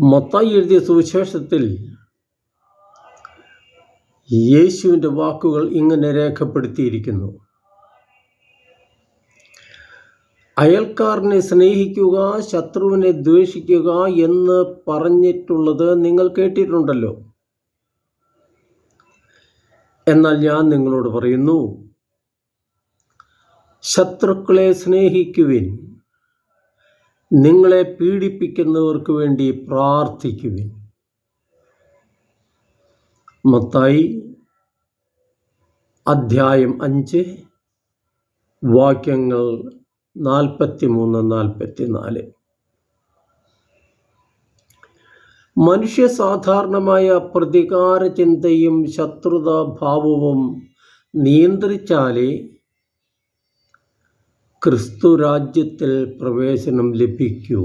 മത്തായി എഴുതിയ സുവിശേഷത്തിൽ യേശുവിന്റെ വാക്കുകൾ ഇങ്ങനെ രേഖപ്പെടുത്തിയിരിക്കുന്നു. അയൽക്കാരനെ സ്നേഹിക്കുക ശത്രുവിനെ ദ്വേഷിക്കുക എന്ന് പറഞ്ഞിട്ടുള്ളത് നിങ്ങൾ കേട്ടിട്ടുണ്ടല്ലോ. എന്നാൽ ഞാൻ നിങ്ങളോട് പറയുന്നു ശത്രുക്കളെ സ്നേഹിക്കുവിൻ. നിങ്ങളെ പീഡിപ്പിക്കുന്നവർക്ക് വേണ്ടി പ്രാർത്ഥിക്കുവിൻ. മത്തായി അധ്യായം അഞ്ച് വാക്യങ്ങൾ നാൽപ്പത്തി മൂന്ന് നാൽപ്പത്തി നാല് മനുഷ്യ സാധാരണമായ പ്രതികാര ചിന്തയും ശത്രുതാഭാവവും നിയന്ത്രിച്ചാലേ ക്രിസ്തു രാജ്യത്തിൽ പ്രവേശനം ലഭിക്കൂ.